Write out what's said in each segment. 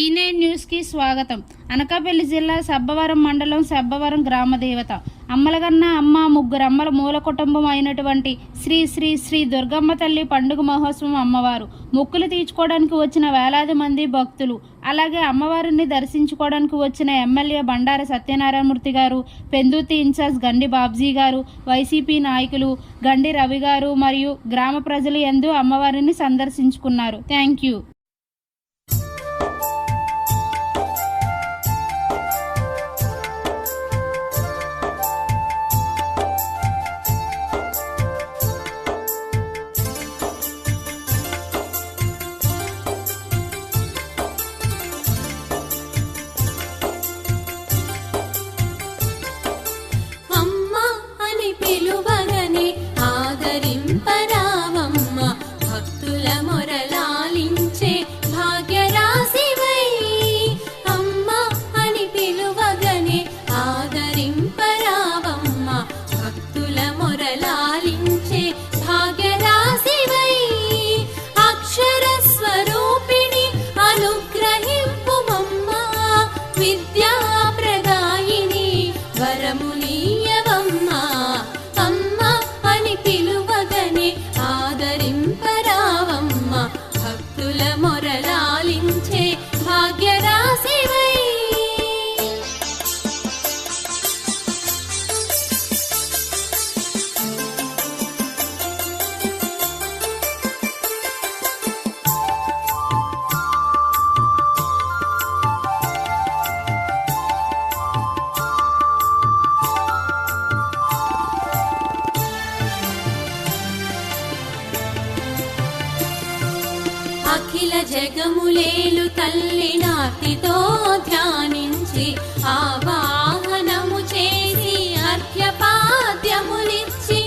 ఈనే న్యూస్కి స్వాగతం. అనకాపల్లి జిల్లా సబ్బవరం మండలం సబ్బవరం గ్రామ దేవత. అమ్మలగన్న అమ్మ ముగ్గురు అమ్మల మూల కుటుంబం అయినటువంటి శ్రీ శ్రీ శ్రీ దుర్గమ్మ తల్లి పండుగ మహోత్సవం అమ్మవారు. మొక్కులు తీర్చుకోవడానికి వచ్చిన వేలాది మంది భక్తులు. అలాగే అమ్మవారిని దర్శించుకోవడానికి వచ్చిన ఎమ్మెల్యే బండార సత్యనారాయణమూర్తి గారు పెందుతి ఇన్ఛార్జ్ గండి బాబ్జీ గారు వైసీపీ నాయకులు గండి రవి గారు మరియు గ్రామ ప్రజలు ఎందు అమ్మవారిని సందర్శించుకున్నారు. Thank you. అఖిల జగములేలు తల్లి నాతితో ధ్యానించి ఆవాహనము చేసి అర్ఘ్యపాద్యములిచ్చి.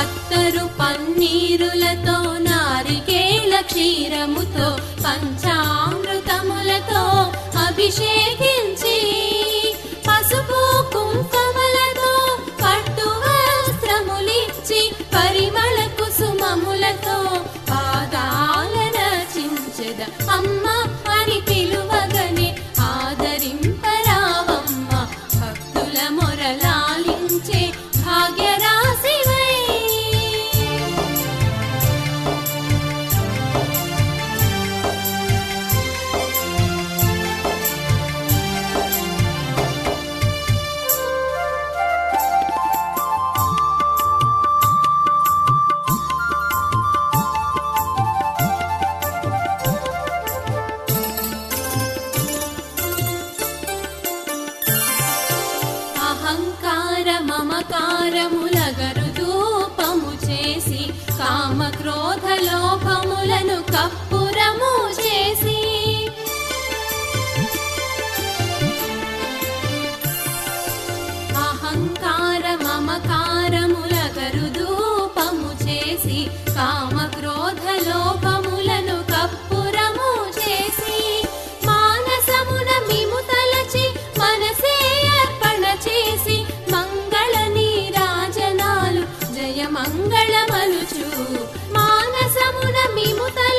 అత్తరు పన్నీరులతో నారికేల క్షీరముతో పంచామృతములతో అభిషేకించి. లోపములను కప్పురము చేసి. అహంకార మమకారముల గరుదూపము చేసి కామక్రోధ లోపములను కప్పురము చేసి. మానసమున మిము తలచి మనసే చేసి మంగళ నీరాజనాలు జయమంగళమలుచూ स्वामी मुदल